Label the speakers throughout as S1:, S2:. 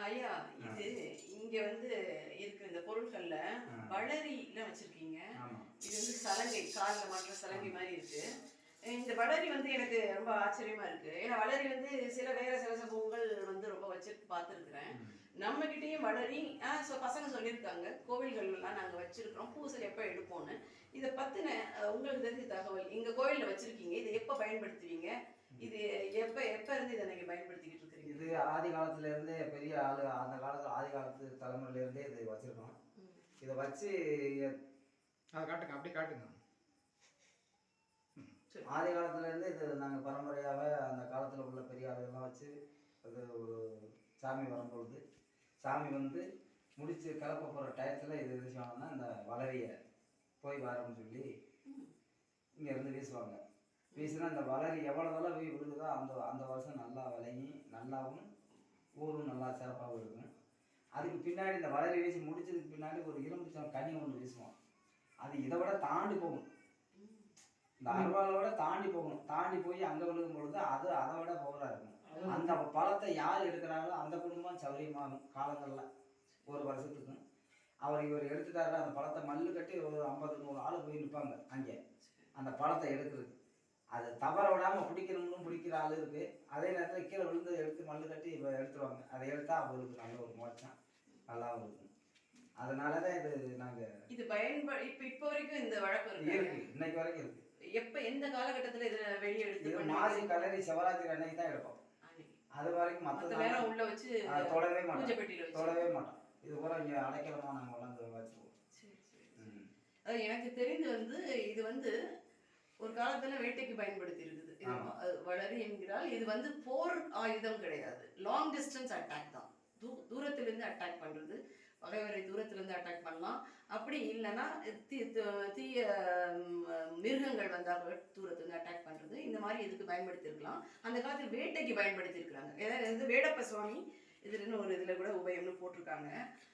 S1: ஐயா இது இங்க வந்து இருக்கிற இந்த பொருட்கள்ல வளரி எல்லாம் வச்சிருக்கீங்க. இது வந்து சலங்கை காலில் மாட்டுற சலங்கை மாதிரி இருக்கு. இந்த வளரி வந்து எனக்கு ரொம்ப ஆச்சரியமா இருக்கு. ஏன்னா வளரி வந்து சில வேற சில சம்பவங்கள் வந்து ரொம்ப வச்சு பார்த்துருக்குறேன் நம்ம கிட்டேயும் வளரி ஸோ பசங்க சொல்லியிருக்காங்க. கோவில்கள்லாம் நாங்கள் வச்சிருக்கிறோம். பூசல் எப்போ எடுப்போம்னு. இதை பத்தின அஹ், உங்களுக்கு தெரிஞ்ச தகவல் எங்க கோயில்ல வச்சிருக்கீங்க. இதை எப்போ பயன்படுத்துவீங்க? இது எப்போ எப்போ இருந்து இதை நீங்க பயன்படுத்திக்கிட்டு இருக்கிறீங்க?
S2: இது ஆதி காலத்துல இருந்தே பெரிய ஆளு அந்த காலத்துல ஆதி காலத்து தலைமுறையில இருந்தே இது வச்சிருக்கோம் இதை வச்சு
S3: அதை காட்டுங்க அப்படி காட்டுங்க.
S1: சரி.
S2: ஆதி காலத்துல இருந்து இது நாங்க பரம்பரையாவே அந்த காலத்துல உள்ள பெரிய ஆளுகள்லாம் வச்சு அது ஒரு சாமி வரும்பொழுது சாமி வந்து முடிச்சு கிளப்ப போற டயத்துல இது இது செய்வாங்கன்னா இந்த வளரிய போய் வரணும்னு சொல்லி இங்க இருந்து வீசுவாங்க. வீசினா அந்த வளரி எவ்வளோ தலை போய் விழுகுதோ அந்த அந்த வருஷம் நல்லா விளங்கி நல்லாவும் ஊரும் நல்லா சிறப்பாகவும் இருக்கும். அதுக்கு பின்னாடி இந்த வளரி வீசி முடிச்சதுக்கு பின்னாடி ஒரு இரும்பு சம் கனி ஒன்று வீசுவோம். அது இதை விட தாண்டி போகும். இந்த அருவாலோட விட தாண்டி போகணும் தாண்டி போய் அங்கே விழுகும் பொழுது அது அதை விட பவராக இருக்கும். அந்த பழத்தை யார் எடுக்கிறாங்களோ அந்த குடும்பம் சௌரியமாகும் காலங்களில். ஒரு வருஷத்துக்கு. அவர் இவர் எடுத்துட்டாரு அந்த பழத்தை மல்லு கட்டி ஒரு ஐம்பது நூறு ஆள் போய் நிற்பாங்க அங்கே. அந்த பழத்தை எடுக்கிறது அது தவற விடாம பிடிக்கணும்னு பிடிக்கிற ஆள் இருக்கு. அதே நேரத்தில் கீழே விழுந்து எடுத்து மல்லு கட்டி இப்போ எடுத்துருவாங்க. அதை எடுத்தா அவங்களுக்கு நல்ல ஒரு மோட்சம். நல்லாவும் இருக்கும். அதனால தான் இது நாங்கள்
S1: இது பயன்ப இப்ப இப்ப வரைக்கும் இந்த வழக்கம்
S2: இருக்கு. இன்னைக்கு வரைக்கும் இருக்கு.
S1: எப்ப எந்த காலகட்டத்துல இதை வெளியே எடுத்து?
S2: மாசி கல்லறி சிவராத்திரி அன்னைக்கு தான் எடுப்போம். அது வரைக்கும் மற்ற
S1: நேரம் உள்ள வச்சு
S2: தொடவே மாட்டோம். தொடவே மாட்டோம். இது பூரா இங்கே அடைக்கலமா நாங்கள் வளர்ந்து வச்சுருவோம்.
S1: எனக்கு தெரிந்து வந்து இது வந்து ஒரு காலத்துல வேட்டைக்கு பயன்படுத்தி இருக்குது. வளரி என்கிறால் இது வந்து போர் ஆயுதம் கிடையாது. லாங் டிஸ்டன்ஸ் அட்டாக் தான். தூ தூரத்திலிருந்து அட்டாக் பண்றது. பகைவரை தூரத்திலிருந்து அட்டாக் பண்ணலாம். அப்படி இல்லைன்னா தீ- தீய மிருகங்கள் வந்தால் தூரத்திலிருந்து அட்டாக் பண்றது. இந்த மாதிரி இதுக்கு பயன்படுத்தியிருக்கலாம். அந்த காலத்தில் வேட்டைக்கு பயன்படுத்தி இருக்கிறாங்க இது வேடப்ப சுவாமி இதுல இன்னும் ஒரு இதுல கூட உபயம்னு போட்டிருக்காங்க.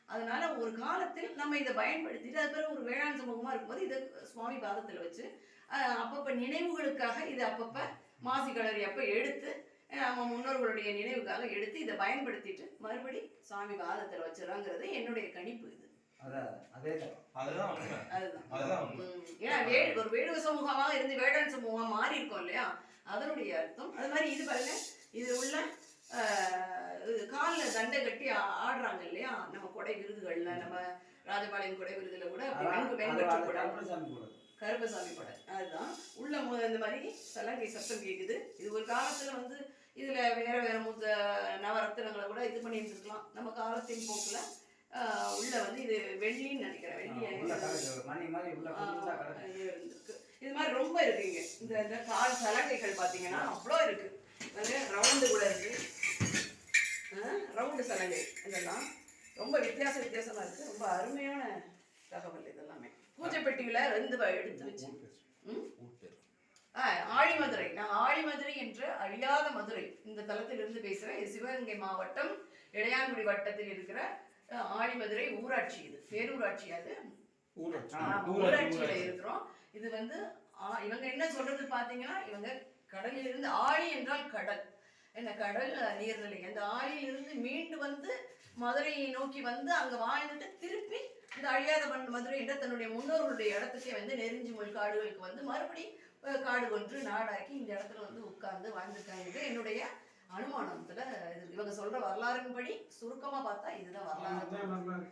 S1: அதனால ஒரு காலத்தில் நம்ம இதை பயன்படுத்திட்டு அது பிறகு ஒரு வேளாண் சமூகமா இருக்கும்போது இதை சுவாமி பாதத்துல வச்சு அப்பப்ப நினைவுகளுக்காக இது அப்பப்ப மாசி கலரி அப்ப எடுத்து நம்ம முன்னோர்களுடைய நினைவுக்காக எடுத்து இதை பயன்படுத்திட்டு மறுபடி சுவாமி பாதத்துல வச்சிடறாங்கிறது என்னுடைய கணிப்பு இது. ஒரு வேடுவ சமூகமாக இருந்து வேடன் சமூகம் மாறி இருக்கோம் இல்லையா? அதனுடைய அர்த்தம். அது மாதிரி இது பாருங்க. இது உள்ள ஆஹ், இது காலில் தண்டை கட்டி ஆடுறாங்க இல்லையா? நம்ம கொடை விருதுகள்ல நம்ம ராஜபாளையம் கொடை விருதுல கூட
S2: கருப்பசாமி கொடை
S1: அதுதான். உள்ள இந்த மாதிரி சலங்கை சத்தம் கேக்குது. இது ஒரு காலத்துல வந்து இதுல வேற வேற மூத்த நவரத்தினங்களை கூட இது பண்ணி இருந்திருக்கலாம் நம்ம காலத்தின் போக்குல உள்ள வந்து இது வெள்ளின்னு நினைக்கிறேன். வெள்ளி இருந்திருக்கு. இது மாதிரி ரொம்ப இருக்குங்க இந்த இந்த கால் சலங்கைகள் பார்த்தீங்கன்னா அவ்வளோ இருக்கு. ரவுண்டு கூட இருக்கு. ரவுண்டு சலங்கை. இதெல்லாம் ரொம்ப வித்தியாச வித்தியாசமா இருக்கு. ரொம்ப அருமையான தகவல் இதெல்லாமே. பூஜை பெட்டியில ரெண்டு வ- எடுத்து வச்சு. ஆழிமதுரை நான் ஆழிமதுரை என்ற அழியாத மதுரை இந்த தளத்திலிருந்து பேசுறேன். இது சிவகங்கை மாவட்டம் இளையான்குடி வட்டத்தில் இருக்கிற ஆழிமதுரை ஊராட்சி இது. பேரூராட்சி அது. ஊராட்சியில இருக்கிறோம். இது வந்து இவங்க என்ன சொல்றது பாத்தீங்கன்னா இவங்க கடலில் இருந்து ஆழி என்றால் கடல். என்ன கடல் நீர்நிலை. அந்த ஆழியிலிருந்து மீண்டு வந்து மதுரையை நோக்கி வந்து அங்க வாழ்ந்துட்டு திருப்பி இந்த அழியாத மண் மதுரை என்ற தன்னுடைய முன்னோர்களுடைய இடத்துக்கே வந்து நெருஞ்சி முள் காடுகளுக்கு வந்து மறுபடி காடு கொன்று நாடாக்கி இந்த இடத்துல வந்து உட்கார்ந்து வாழ்ந்துருக்காங்க என்னுடைய அனுமானத்துல இது இவங்க சொல்ற வரலாறின்படி சுருக்கமா பார்த்தா இதுதான் வரலாறு.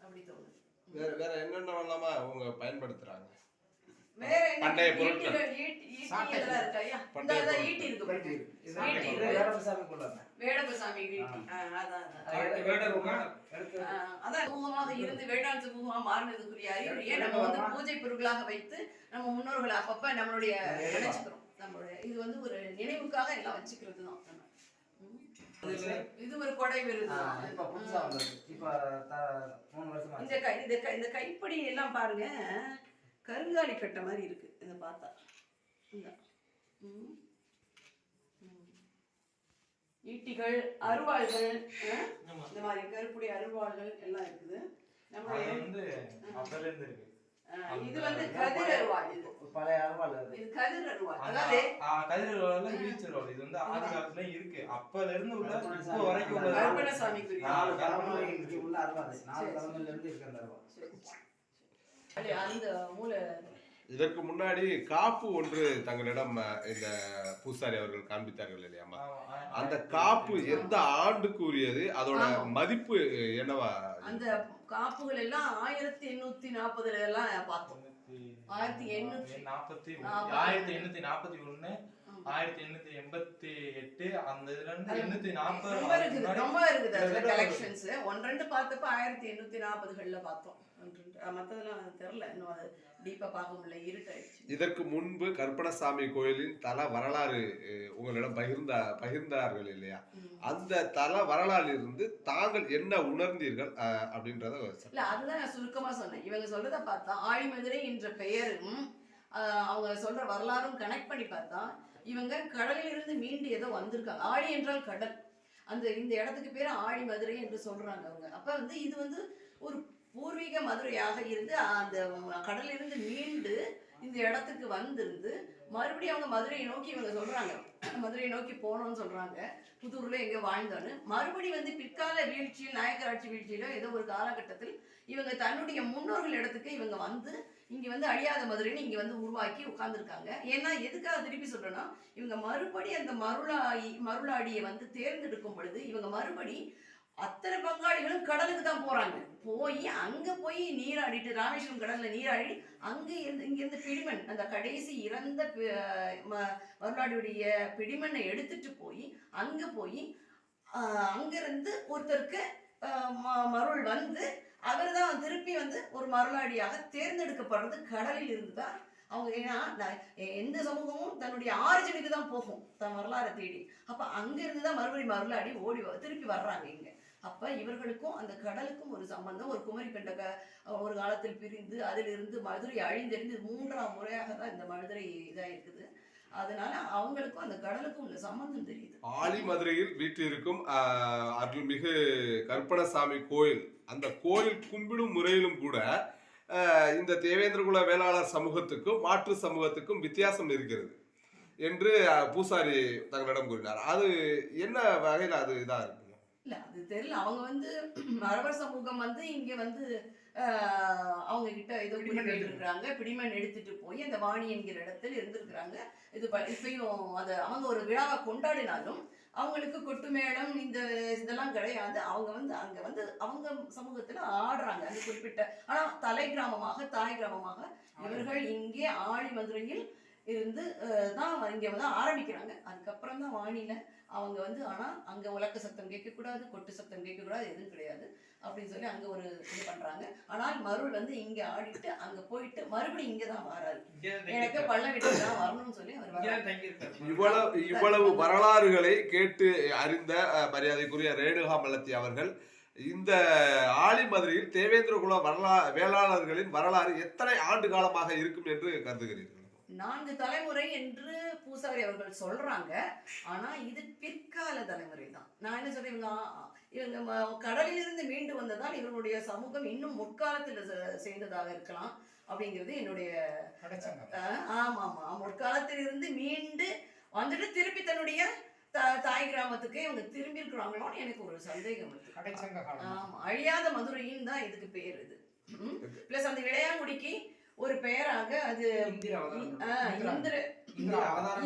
S1: அப்படி தோணுது.
S4: வேற வேற என்னென்ன வரலாமா அவங்க பயன்படுத்துறாங்க? பண்டைய பொருட்கள்.
S1: இருந்து வேளாண் சமூகமா மாறினதுக்குரிய அறிகுறியை நம்ம வந்து பூஜை பொருட்களாக வைத்து நம்ம முன்னோர்களை அப்பப்ப நம்மளுடைய நினைச்சுக்கிறோம். நம்மளுடைய இது வந்து ஒரு நினைவுக்காக எல்லாம் வச்சுக்கிறது தான். இது ஒரு கொடை விருது.
S2: இப்ப புதுசா வந்தது. இப்ப த- மூணு வருஷமா
S1: இந்த கை இந்த கை- இந்த கைப்படி எல்லாம் பாருங்க. கருங்காலி கட்டை மாதிரி இருக்கு. இதை பார்த்தா. இந்த. ஈட்டிகள் அருவாள்கள்? இந்த மாதிரி கருப்புடைய அருவாள்கள் எல்லாம் இருக்குது. நம்மளுடைய இது வந்து கதிர் அருவாள் இது.
S2: பழைய அருவாள்
S1: இது கதிர் அருவாள். அதாவது
S5: கதிரவன்ல ஈச்சரோல் இது வந்து ஆதி காலத்துல இருக்கு. அப்பல இருந்து உள்ள இப்போ வரைக்கும் உள்ள
S1: கருப்பணசாமிக்குரிய
S2: நாலு உள்ள அருவாள். நாலு தலைமுறையில இருந்து இருக்கு அந்த அருவாள்.
S4: இதற்கு முன்னாடி காப்பு ஒன்று தங்களிடம் இந்த பூசாரி அவர்கள் காண்பித்தார்கள் இல்லையாமா அந்த காப்பு எந்த ஆண்டுக்கு உரியது? அதோட. மதிப்பு என்னவா?
S1: அந்த காப்புகள் எல்லாம் ஆயிரத்தி எண்ணூத்தி நாற்பதுல எல்லாம் பார்த்தோம். ஆயிரத்தி எண்ணூத்தி
S5: நாற்பத்தி ஆயிரத்தி எண்ணூத்தி நாற்பத்தி ஒண்ணு. ஆயிரத்தி எண்ணூத்தி எண்பத்தி எட்டு அந்த இதுல இருந்து எண்ணூத்தி நாற்பது
S1: ரொம்ப இருக்குது. அதுல கலெக்ஷன்ஸ் ஒன் ரெண்டு பார்த்தப்ப ஆயிரத்தி எண்ணூத்தி நாற்பதுகள்ல பார்த்தோம். மத்ததெல்லாம் தெரியல. இன்னும் அது பார்க்க முடியல. இருட்டாயிடுச்சு.
S4: இதற்கு முன்பு கருப்பணசாமி கோயிலின் தல வரலாறு உங்களிடம் பகிர்ந்த பகிர்ந்தார்கள் இல்லையா. அந்த தல வரலாறில் இருந்து தாங்கள் என்ன உணர்ந்தீர்கள் அஹ், அப்படின்றத
S1: இல்ல அதுதான் நான் சுருக்கமா சொன்னேன். இவங்க சொல்றத பார்த்தா ஆழிமதுரை என்ற பெயரும் ஆஹ், அவங்க சொல்ற வரலாறும் கனெக்ட் பண்ணி பார்த்தா இவங்க கடலிலிருந்து மீண்டு ஏதோ வந்திருக்காங்க. ஆழி என்றால் கடல். அந்த இந்த இடத்துக்கு பேர் ஆழி மதுரை என்று சொல்றாங்க அவங்க. அப்ப வந்து இது வந்து ஒரு பூர்வீக மதுரையாக இருந்து அந்த கடலிலிருந்து மீண்டு இந்த இடத்துக்கு வந்திருந்து மறுபடியும் அவங்க மதுரையை நோக்கி இவங்க சொல்றாங்க. மதுரையை நோக்கி போகணும்னு சொல்றாங்க. புதூர்ல எங்க வாழ்ந்தோன்னு. மறுபடி வந்து பிற்கால வீழ்ச்சியில் நாயக்கராட்சி வீழ்ச்சியில ஏதோ ஒரு காலகட்டத்தில் இவங்க தன்னுடைய முன்னோர்கள் இடத்துக்கு இவங்க வந்து இங்க வந்து அழியாத மதுரைன்னு இங்க வந்து உருவாக்கி உட்கார்ந்துருக்காங்க. ஏன்னா எதுக்காக திருப்பி சொல்றேன்னா இவங்க மறுபடி அந்த மருளாயி மருளாடியை வந்து தேர்ந்தெடுக்கும் பொழுது இவங்க மறுபடி அத்தனை பங்காளிகளும் கடலுக்கு தான் போறாங்க. போய் அங்க போய் நீராடிட்டு ராமேஸ்வரம் கடல்ல நீராடி அங்க இருந்து இங்க இருந்து பிடிமண் அந்த கடைசி இறந்த பி- ம- பிடிமண்ணை எடுத்துட்டு போய் அங்க போய் அங்கிருந்து ஒருத்தருக்கு ம- மருள் வந்து அவர் தான் திருப்பி வந்து ஒரு மருளாடியாக தேர்ந்தெடுக்கப்படுறது கடலில் இருந்து தான். அவங்க ஏன்னா எந்த சமூகமும் தன்னுடைய ஆரிஜினுக்கு தான் போகும் தன் வரலாறை தேடி. அப்ப அங்க இருந்து தான் மறுபடியும் மருளாடி ஓடி வ- திருப்பி வர்றாங்க இங்க. அப்ப இவர்களுக்கும் அந்த கடலுக்கும் ஒரு சம்பந்தம். ஒரு குமரி கண்டக ஒரு காலத்தில் பிரிந்து அதிலிருந்து மதுரை அழிந்தெறிந்து மூன்றாம் முறையாக தான் இந்த மதுரை இதாக இருக்குது அதனால அவங்களுக்கும் அந்த கடலுக்கும் உள்ள சம்பந்தம் தெரியுது.
S4: ஆழி மதுரையில் வீட்டிற்கும் அருள்மிகு கற்பனசாமி கோயில். அந்த கோயில் கும்பிடும் முறையிலும் கூட இந்த தேவேந்திரகுல வேளாளர் சமூகத்துக்கும் மாற்று சமூகத்துக்கும் வித்தியாசம் இருக்கிறது என்று பூசாரி தங்களிடம் கூறினார். அது என்ன வகையில் அது இதாக இருக்கு?
S1: இல்ல அது தெரியல. அவங்க வந்து மரபர் சமூகம் வந்து இங்க வந்து அவங்க கிட்ட ஏதோ
S3: பிடிமண்
S1: எடுத்துருக்காங்க பிடிமண் எடுத்துட்டு போய் அந்த வாணி என்கிற இடத்துல இருந்திருக்கிறாங்க. இது ப- இப்பயும் அதை அவங்க ஒரு விழாவை கொண்டாடினாலும் அவங்களுக்கு கொட்டு மேளம் இந்த இதெல்லாம் கிடையாது. அவங்க வந்து அங்க வந்து அவங்க சமூகத்துல ஆடுறாங்க. அந்த குறிப்பிட்ட ஆனா தலை கிராமமாக தாய் கிராமமாக இவர்கள் இங்கே ஆழி மதுரையில் இருந்து தான் இங்க வந்து ஆரம்பிக்கிறாங்க. அதுக்கப்புறம் தான் வாணியில அவங்க வந்து ஆனா அங்க உலக்க சத்தம் கேட்கக்கூடாது கொட்டு சத்தம் கேட்கக்கூடாது எதுவும் கிடையாது அப்படின்னு சொல்லி அங்க ஒரு இது பண்றாங்க. ஆனால் மருள் வந்து இங்க ஆடிட்டு அங்க போயிட்டு மறுபடியும் இங்க தான் வராரு. எனக்கு பள்ளம் விட்டு தான் வரணும்னு சொல்லி அவர்
S4: இவ்வளவு இவ்வளவு வரலாறுகளை கேட்டு அறிந்த மரியாதைக்குரிய ரேணுகா மலத்தி அவர்கள் இந்த ஆழி மதுரையில் தேவேந்திரகுல வரலா வேளாளர்களின் வரலாறு எத்தனை ஆண்டு காலமாக இருக்கும் என்று கருதுகிறீர்கள்?
S1: நான்கு தலைமுறை என்று பூசாரி அவர்கள் சொல்றாங்க. ஆனா இது பிற்கால தலைமுறை தான். நான் என்ன சொல்றேன் இவங்க கடலிலிருந்து மீண்டு வந்ததால் இவர்களுடைய சமூகம் இன்னும் முற்காலத்தில் செ- செய்ததாக இருக்கலாம் அப்படிங்கிறது என்னுடைய ஆமா ஆமா முற்காலத்தில் இருந்து மீண்டு வந்துட்டு திருப்பி தன்னுடைய த- தாய் கிராமத்துக்கு இவங்க திரும்பி இருக்கிறாங்களோன்னு எனக்கு ஒரு சந்தேகம் இருக்கு. ஆமா. அழியாத மதுரையின் தான் இதுக்கு பேர் இது. பிளஸ் அந்த இளையாங்குடிக்கு ஒரு பெயராக அது
S3: இந்திர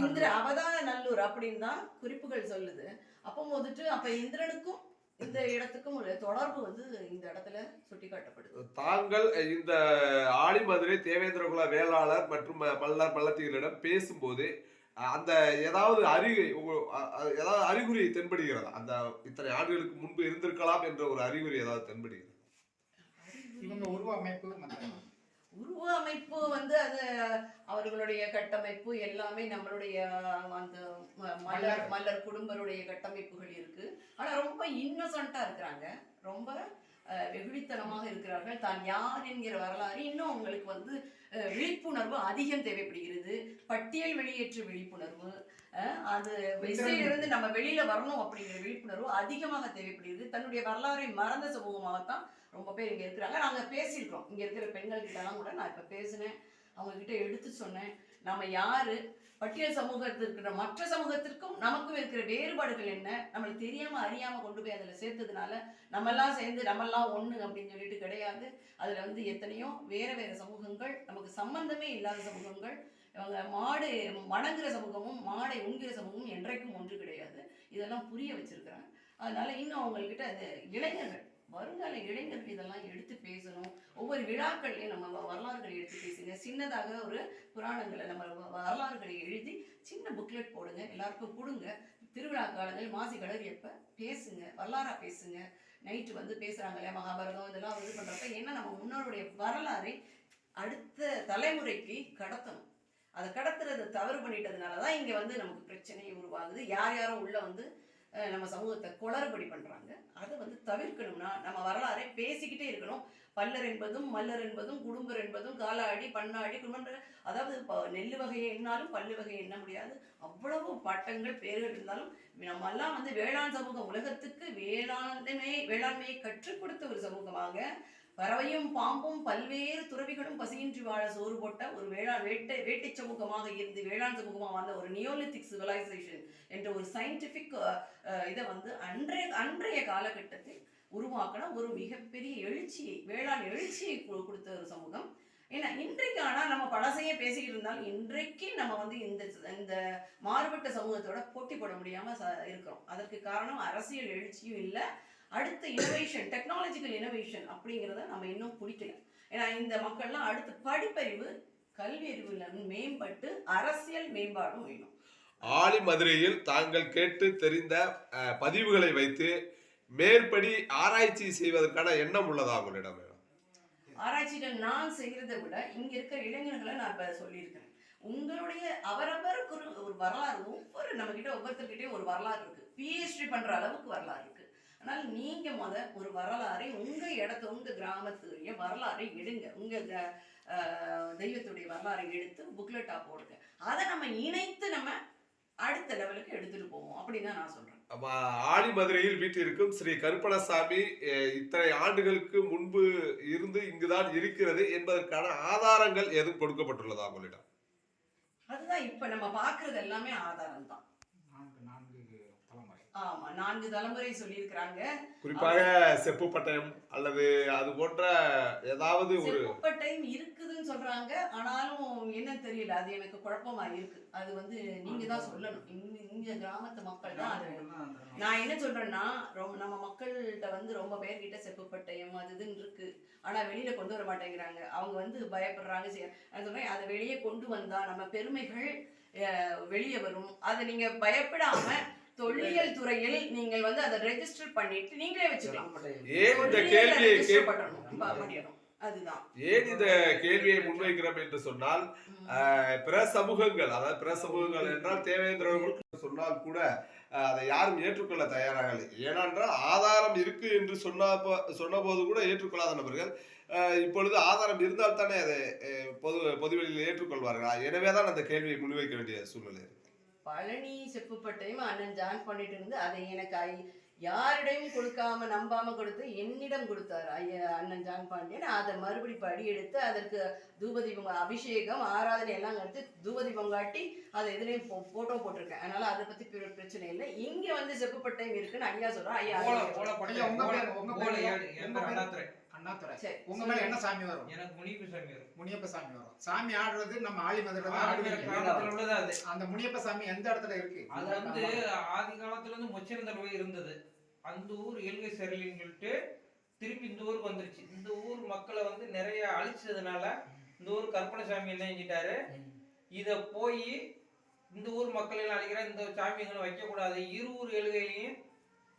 S1: இந்திரா. அவதார நல்லூர் அப்படின்னு தான் குறிப்புகள் சொல்லுது. அப்போ வந்துட்டு அப்ப இந்திரனுக்கும் இந்த இடத்துக்கும் ஒரு தொடர்பு வந்து இந்த இடத்துல சுட்டி காட்டப்படுது
S4: தாங்கள் இந்த ஆழி மதுரை தேவேந்திரகுல வேளாளர் மற்றும் ம- மல்லர் மல்லத்திகளிடம் பேசும்போது அந்த ஏதாவது அறிகுறி ஏதாவது அறிகுறி தென்படுகிறதா? அந்த இத்தனை ஆண்டுகளுக்கு முன்பு இருந்திருக்கலாம் என்ற ஒரு அறிகுறி ஏதாவது தென்படுகிறது?
S3: இவங்க உருவ அமைப்பு
S1: உருவ அமைப்பு வந்து அது அவர்களுடைய கட்டமைப்பு எல்லாமே நம்மளுடைய அந்த ம- மல்லர் மல்லர் குடும்பருடைய கட்டமைப்புகள் இருக்கு. ஆனா ரொம்ப இன்னசென்ட்டா இருக்கிறாங்க. ரொம்ப வெகுளித்தனமாக இருக்கிறார்கள். தான் யார் என்கிற வரலாறு இன்னும் அவங்களுக்கு வந்து விழிப்புணர்வு அதிகம் தேவைப்படுகிறது. பட்டியல் வெளியேற்று விழிப்புணர்வு அது இசையிலிருந்து நம்ம வெளியில வரணும் அப்படிங்கிற விழிப்புணர்வு அதிகமாக தேவைப்படுகிறது. தன்னுடைய வரலாறை மறந்த சமூகமாகத்தான் ரொம்ப பேர் இங்க இருக்கிறாங்க. நாங்க பேசியிருக்கோம் இங்க இருக்கிற பெண்கள் கிட்ட எல்லாம் கூட நான் இப்ப பேசினேன். அவங்க கிட்ட எடுத்து சொன்னேன். நம்ம யாரு? பட்டியல் சமூகத்தில் மற்ற சமூகத்திற்கும் நமக்கும் இருக்கிற வேறுபாடுகள் என்ன? நம்மளுக்கு தெரியாம அறியாம கொண்டு போய் அதில் சேர்த்ததுனால நம்ம எல்லாம் சேர்ந்து நம்ம எல்லாம் ஒண்ணு அப்படின்னு சொல்லிட்டு கிடையாது. அதுல வந்து எத்தனையோ வேற வேற சமூகங்கள் நமக்கு சம்பந்தமே இல்லாத சமூகங்கள் இவங்க மாடு வணங்குற சமூகமும் மாடை உண்கிற சமூகமும் என்றைக்கும் ஒன்று கிடையாது. இதெல்லாம் புரிய வச்சிருக்கிறாங்க. அதனால இன்னும் அவங்கக்கிட்ட அது இளைஞர்கள் வருங்கால இளைஞர்கள் இதெல்லாம் எடுத்து பேசணும். ஒவ்வொரு விழாக்கள்லையும் நம்ம வரலாறுகளை எடுத்து பேசுங்க. சின்னதாக ஒரு புராணங்களை நம்ம வ- வரலாறுகளை எழுதி சின்ன புக்லெட் போடுங்க. எல்லாருக்கும் கொடுங்க. திருவிழா காலங்கள் மாசி கலர் பேசுங்க. வரலாறா பேசுங்க. நைட்டு வந்து பேசுறாங்க இல்லையா? மகாபாரதம் இதெல்லாம் இது பண்ணுறப்ப ஏன்னா நம்ம முன்னோருடைய வரலாறை அடுத்த தலைமுறைக்கு கடத்தணும். அதை கடத்துறதை தவறு பண்ணிட்டதுனால தான் இங்கே வந்து நமக்கு பிரச்சனை உருவாகுது. யார் யாரும் உள்ளே வந்து நம்ம சமூகத்தை குளறுபடி பண்ணுறாங்க அதை வந்து தவிர்க்கணும்னா நம்ம வரலாறே பேசிக்கிட்டே இருக்கணும். பல்லர் என்பதும் மல்லர் என்பதும் குடும்பர் என்பதும் காலாடி பண்ணாடி குடும்பன்ற அதாவது ப- நெல்லு வகையை எண்ணாலும் பல்லு வகையை எண்ண முடியாது. அவ்வளவு பட்டங்கள் பேர்கள் இருந்தாலும் நம்ம எல்லாம் வந்து வேளாண் சமூகம் உலகத்துக்கு வேளாண்மை வேளாண்மையை கற்றுக் கொடுத்த ஒரு சமூகமாக பறவையும் பாம்பும் பல்வேறு துறவிகளும் பசியின்றி வாழ சோறு போட்ட ஒரு வேளாண் வேட்டை வேட்டை சமூகமாக இருந்து வேளாண் சமூகமாக வந்த ஒரு நியோலித்திக் சிவிலைசேஷன் என்ற ஒரு சயின்டிஃபிக் இதை வந்து அன்றைய அன்றைய காலகட்டத்தில் உருவாக்கின ஒரு மிகப்பெரிய எழுச்சியை வேளாண் எழுச்சியை கொடுத்த ஒரு சமூகம். ஏன்னா இன்றைக்கு ஆனால் நம்ம பழசையே பேசிக்கிட்டு இருந்தாலும் இன்றைக்கு நம்ம வந்து இந்த இந்த மாறுபட்ட சமூகத்தோட போட்டி போட முடியாமல் ச- இருக்கிறோம். அதற்கு காரணம் அரசியல் எழுச்சியும் இல்லை. அடுத்த இனோவேஷன் டெக்னாலஜிக்கல் இனோவேஷன் அப்படிங்கிறத நம்ம இன்னும் பிடிக்கல. ஏன்னா இந்த மக்கள்லாம் அடுத்து படிப்பறிவு கல்வி அறிவுல மேம்பட்டு அரசியல் மேம்பாடும் வேணும்.
S4: ஆலி மதுரையில் தாங்கள் கேட்டு தெரிந்த பதிவுகளை வைத்து மேற்படி ஆராய்ச்சி செய்வதற்கான எண்ணம் உள்ளதா உங்களிடம்?
S1: ஆராய்ச்சிகள் நான் செய்கிறதை விட இங்க இருக்கிற இளைஞர்களை நான் இப்ப சொல்லியிருக்கிறேன். உங்களுடைய அவரவருக்கு ஒரு ஒரு வரலாறு ஒவ்வொரு நம்ம கிட்ட ஒவ்வொருத்தர்கிட்டயும் ஒரு வரலாறு இருக்கு. பிஹெச்டி பண்ற அளவுக்கு வரலாறு இருக்கு. அதனால நீங்க முத ஒரு வரலாறை உங்க இடத்த உங்க கிராமத்துடைய வரலாறை எடுங்க. உங்க தெய்வத்துடைய வரலாறை எடுத்து புக்லெட்டா போடுங்க. அதை நம்ம இணைத்து நம்ம அடுத்த லெவலுக்கு எடுத்துட்டு போவோம். அப்படின்னு தான் நான் சொல்றேன்.
S4: ஆடி மதுரையில் வீட்டிற்கும் ஸ்ரீ கருப்பணசாமி இத்தனை ஆண்டுகளுக்கு முன்பு இருந்து இங்குதான் இருக்கிறது என்பதற்கான ஆதாரங்கள் எதுவும் கொடுக்கப்பட்டுள்ளதா உங்களிடம்?
S1: அதுதான் இப்ப நம்ம பாக்குறது எல்லாமே ஆதாரம் தான் ஆமா நான்கு தலைமுறை சொல்லியிருக்கிறாங்க.
S4: குறிப்பாக செப்பு பட்டயம் அல்லது அது போன்ற ஏதாவது ஒரு
S1: செப்பப்பட்டையும் இருக்குதுன்னு சொல்றாங்க. ஆனாலும் என்ன தெரியல அது எனக்கு குழப்பமா இருக்கு. அது வந்து நீங்க தான் சொல்லணும். இங்க கிராமத்து மக்கள் தான் அது. நான் என்ன சொல்றேன்னா ரொம்ப நம்ம மக்கள்கிட்ட வந்து ரொம்ப பேர்கிட்ட செப்புப்பட்டயம் அது இதுன்னு இருக்கு. ஆனா வெளியில கொண்டு வர மாட்டேங்கிறாங்க. அவங்க வந்து பயப்படுறாங்க. சொல்றேன் அதை வெளியே கொண்டு வந்தா நம்ம பெருமைகள் அஹ், வெளியே வரும். அதை நீங்க பயப்படாம தொல்லியல் துறையில் நீங்கள் வந்து அதை ரெஜிஸ்டர் பண்ணிட்டு நீங்களே வச்சுக்கலாம்.
S4: ஏன் இந்த கேள்வியை
S1: register
S4: கேட்
S1: பண்ணணும், ப- பண்ணிடணும். அதுதான்.
S4: ஏன் இந்த கேள்வியை முன்வைக்கிறோம் என்று சொன்னால் பிற சமூகங்கள் அதாவது பிற சமூகங்கள் என்றால் தேவேந்திரர்கள் சொன்னால் கூட அதை யாரும் ஏற்றுக்கொள்ள தயாராகவில்லை ஏனென்றால் ஆதாரம் இருக்கு என்று சொன்ன சொன்னபோது கூட ஏற்றுக்கொள்ளாத நபர்கள் இப்பொழுது ஆதாரம் இருந்தால் தானே அதை பொது பொதுவெளியில் ஏற்றுக்கொள்வார்கள். எனவே தான் அந்த கேள்வியை முன்வைக்க வேண்டிய சூழ்நிலை
S1: பழனி செப்புப்பட்டையும் அண்ணன் ஜான் பண்ணிட்டு இருந்து அதை எனக்கு ஐ- யாரிடையும் கொடுக்காம நம்பாம கொடுத்து என்னிடம் கொடுத்தாரு. ஐயா அண்ணன் ஜான் பாண்டியன். அதை மறுபடி படி எடுத்து அதற்கு தூபதீபம் அபிஷேகம் ஆராதனை எல்லாம் எடுத்து தூபதீபம் காட்டி அதை இதுலயும் போட்டோ போட்டிருக்கேன். அதனால அதை பத்தி பிர- பிரச்சனை இல்லை. இங்க வந்து செப்புப்பட்டையும் இருக்குன்னு ஐயா சொல்றோம் ஐயா
S3: உங்க மேல என்ன சாமி வரும்?
S5: எனக்கு முனிப்பு சாமி வரும்.
S3: முனியப்ப சாமி வரும். சாமி ஆடுறது நம்ம ஆழிமதுரை
S5: உள்ளது அது?
S3: அந்த முனியப்ப சாமி எந்த இடத்துல இருக்கு?
S5: அது வந்து ஆதி காலத்துல இருந்து முச்சிருந்தல் போய் இருந்தது. அந்த ஊர் எல்கை சரியில்லைன்னு சொல்லிட்டு திருப்பி இந்த ஊருக்கு வந்துருச்சு. இந்த ஊர் மக்களை வந்து நிறைய அழிச்சதுனால இந்த ஊர் கற்பனைசாமி என்ன செஞ்சிட்டாரு? இத போய் இந்த ஊர் மக்கள் எல்லாம் அழிக்கிற இந்த சாமிங்களை வைக்க கூடாது இரு ஊர் எழுகையிலையும்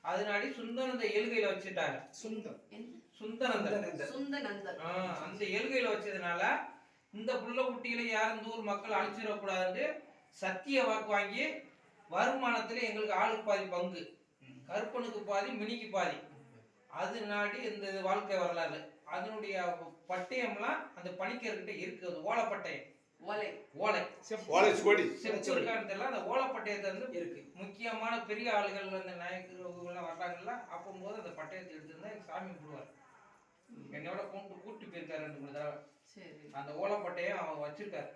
S5: அதனாடி சுந்தரந்த எழுகையில வச்சுட்டாங்க சுந்தரந்த
S1: சுந்தநந்தன்
S5: ஆ, அந்த எல்கையில வச்சதுனால இந்த புள்ள குட்டிகளை யாரும் இந்த ஊர் மக்கள் அழிச்சிடக்கூடாதுன்னு சத்திய வாக்கு வாங்கி வருமானத்துல எங்களுக்கு ஆளுக்கு பாதி பங்கு. கருப்பனுக்கு பாதி மினிக்கு பாதி. அது நாடி இந்த வாழ்க்கை வரலாறு. அதனுடைய பட்டயம்லாம் அந்த பணிக்கர்கிட்ட இருக்கு. அது ஓலப்பட்டயம்.
S1: ஓலை.
S5: ஓலை.
S4: ஓலை சுவடி
S5: அந்த ஓலைப்பட்டயத்தை வந்து
S2: இருக்கு.
S5: முக்கியமான பெரிய ஆளுகள் அந்த நாயக்கர் எல்லாம் வர்றாங்கல்ல அப்போது அந்த பட்டயத்தை எடுத்துருந்தா எங்க சாமி கும்பிடுவார் என்னோட கூட்டு கூட்டி போயிருக்காரு ரெண்டு மூணு தடவை.
S1: சரி.
S5: அந்த ஓலைப்பட்டையும் அவன் வச்சிருக்காரு.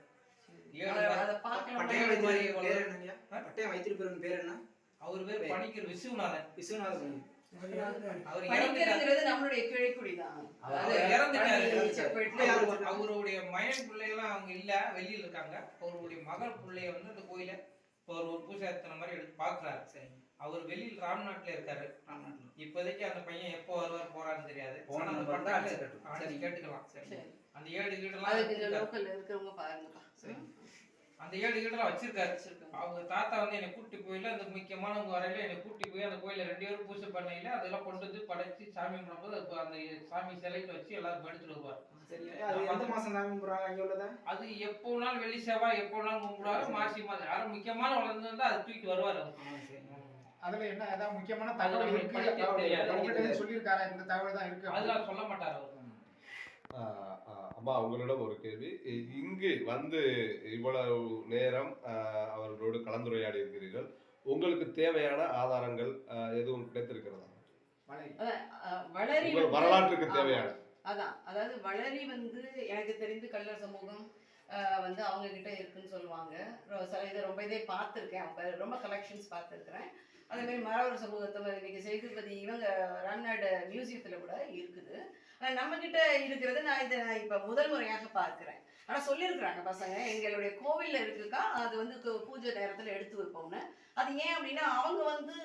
S2: பட்டயம் வைத்திருக்கிற பேர் என்ன?
S5: அவர் பேர் பணிக்கர் விசுவநாதன்.
S2: விஸ்வநாதன்
S5: அவர் இறந்துட்டாரு.
S1: பணிக்கிறதுங்கிறது நம்மளுடைய கிழைக்குடி தான்
S2: அவர்
S1: அதாவது
S5: இறந்துட்டாரு.
S1: பணி செப்பேட்டு
S2: யாரு
S5: அவரு- அவருடைய மகன் பிள்ளைகள்லாம் அவங்க இல்ல வெளியில இருக்காங்க. அவருடைய மகள் பிள்ளைய வந்து அந்த கோயில இப்போ ஒரு ஒரு பூஜை எத்தனை மாதிரி எடுத்து பாக்குறாரு
S2: சரி.
S5: அவர் வெளியில் ராம்நாட்ல இருக்காரு.
S2: ராமநாட்டில்.
S5: இப்போதைக்கு அந்த பையன் எப்போ வருவார் போறான்னு தெரியாது.
S2: போன
S5: அந்த
S2: சரி.
S5: கேட்டுக்கலாம்.
S1: சரி.
S5: அந்த ஏடு கீடெல்லாம்
S1: இருக்கிறவங்க பாருங்கப்பா.
S2: சரி.
S5: அந்த ஏடு கீடெல்லாம் வச்சிருக்காரு. அவங்க தாத்தா வந்து என்னை கூட்டி போயில அந்த முக்கியமானவங்க வரையில என்னை கூட்டி போய் அந்த கோயில ரெண்டு பேரும் பூஜை பண்ணையில அதெல்லாம் கொண்டு வந்து படைச்சு சாமி அது அந்த சாமி சிலையில வச்சு எல்லாரும் எடுத்துட்டு வருவார்.
S2: சரி அது எந்த மாசம் சாமி கும்பிடுறாங்க? அங்கே உள்ளதா?
S5: அது எப்போ நாள் வெள்ளி செவ்வாய் எப்போ நாள் கும்பிடுவாரு மாசி மாதம். யாரும் முக்கியமான வளர்ந்து வந்து அதை தூக்கிட்டு வருவார்
S3: அதுல என்ன ஏதாவது முக்கியமான தகவல் இருக்கு? சொல்லியிருக்காரா? இந்த தகவல் தான் இருக்கு
S5: அதெல்லாம் சொல்ல மாட்டார் அவர்.
S4: அம்மா உங்களிடம் ஒரு கேள்வி. இங்கு வந்து இவ்வளவு நேரம் ஆஹ் அவர்களோடு கலந்துரையாடி இருக்கிறீர்கள். உங்களுக்கு தேவையான ஆதாரங்கள் ஆஹ் எதுவும் கிடைத்திருக்கிறதா? வரலாற்றுக்கு. தேவையான.
S1: அதான். அதாவது வளரி வந்து எனக்கு தெரிந்து கள்ளர் சமூகம் வந்து அவங்க கிட்ட இருக்குன்னு சொல்லுவாங்க. சில இதை ரொம்ப இதே பார்த்துருக்கேன். ரொம்ப கலெக்ஷன்ஸ் பார்த்துருக்குறேன். அதே மாதிரி மரவர் சமூகத்தை இன்னைக்கு சேதுபதி இவங்க ராம்நாடு மியூசியத்தில் கூட இருக்குது. ஆனால் நம்ம கிட்ட இருக்கிறது நான் இதை நான் இப்போ முதல் முறையாக பார்க்குறேன். ஆனால் சொல்லியிருக்கிறாங்க பசங்க எங்களுடைய கோவிலில் இருக்குக்கா அது வந்து பூஜை நேரத்தில் எடுத்து வைப்போம்னு. அது ஏன் அப்படின்னா அவங்க வந்து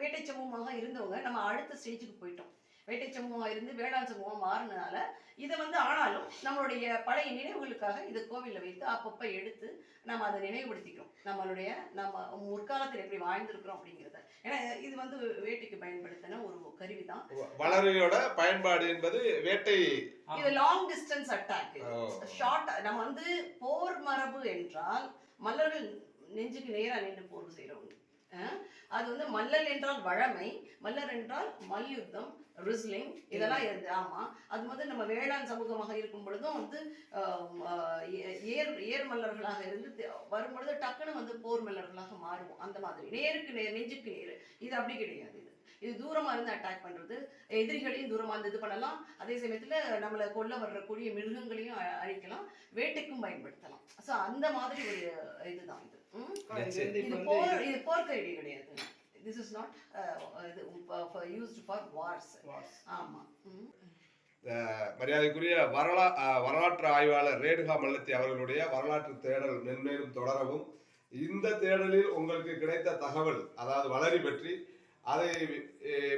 S1: வேட்டை சமூகமாக இருந்தவங்க நம்ம அடுத்த ஸ்டேஜுக்கு போயிட்டோம். வேட்டை சமூகமாக இருந்து வேளாண் சமூகம் மாறினதால இதை வந்து ஆனாலும் நம்மளுடைய பழைய நினைவுகளுக்காக இதை கோவிலில் வைத்து அப்பப்போ எடுத்து நம்ம அதை நினைவுபடுத்திக்கிறோம். நம்மளுடைய நம்ம முற்காலத்தில் எப்படி வாழ்ந்திருக்கிறோம் அப்படிங்கிறத. ஏன்னா இது வந்து வேட்டைக்கு பயன்படுத்தின ஒரு கருவி தான்
S4: வளரையோட பயன்பாடு என்பது வேட்டை.
S1: இது லாங் டிஸ்டன்ஸ் அட்டாக். ஷார்ட் நம்ம வந்து போர் மரபு என்றால் மல்லர்கள் நெஞ்சுக்கு நேரா நின்று போர் செய்கிறவங்க அது வந்து மல்லல் என்றால் வழமை மல்லர் என்றால் மல்யுத்தம் ரிஸ்லிங் இதெல்லாம் இருந்து ஆமாம் அது வந்து நம்ம வேளாண் சமூகமாக இருக்கும் பொழுதும் வந்து ஏர் ஏர் மல்லர்களாக இருந்து வரும் பொழுது டக்குன்னு வந்து போர் மல்லர்களாக மாறுவோம். அந்த மாதிரி. நேருக்கு நேர் நெஞ்சுக்கு நேர். இது அப்படி கிடையாது இது. இது தூரமாக இருந்து அட்டாக் பண்ணுறது எதிரிகளையும் தூரமா இருந்து இது பண்ணலாம். அதே சமயத்துல நம்மளை கொல்ல வர்றக்கூடிய மிருகங்களையும் அழிக்கலாம். வேட்டைக்கும் பயன்படுத்தலாம். ஸோ அந்த மாதிரி ஒரு இதுதான் இது?
S2: இது
S1: போர்
S2: வந்து
S1: இது போர்க்கருவி கிடையாது. திஸ் இஸ் நாட் இது யூஸ்டு ஃபார் வார்ஸ் ஆமா. ம்.
S4: மரியாதைக்குரிய வரலா வரலாற்று ஆய்வாளர் ரேணுகா மல்லத்தி அவர்களுடைய வரலாற்று தேடல் மென்மேலும் தொடரவும் இந்த தேடலில் உங்களுக்கு கிடைத்த தகவல் அதாவது வளரி பற்றி அதை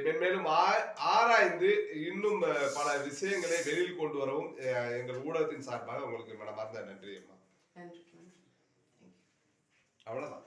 S4: மென்மேலும் ஆ- ஆராய்ந்து இன்னும் பல விஷயங்களை வெளியில் கொண்டு வரவும் எங்கள் ஊடகத்தின் சார்பாக உங்களுக்கு மனமார்ந்த நன்றி அம்மா அவ்வளவுதான்.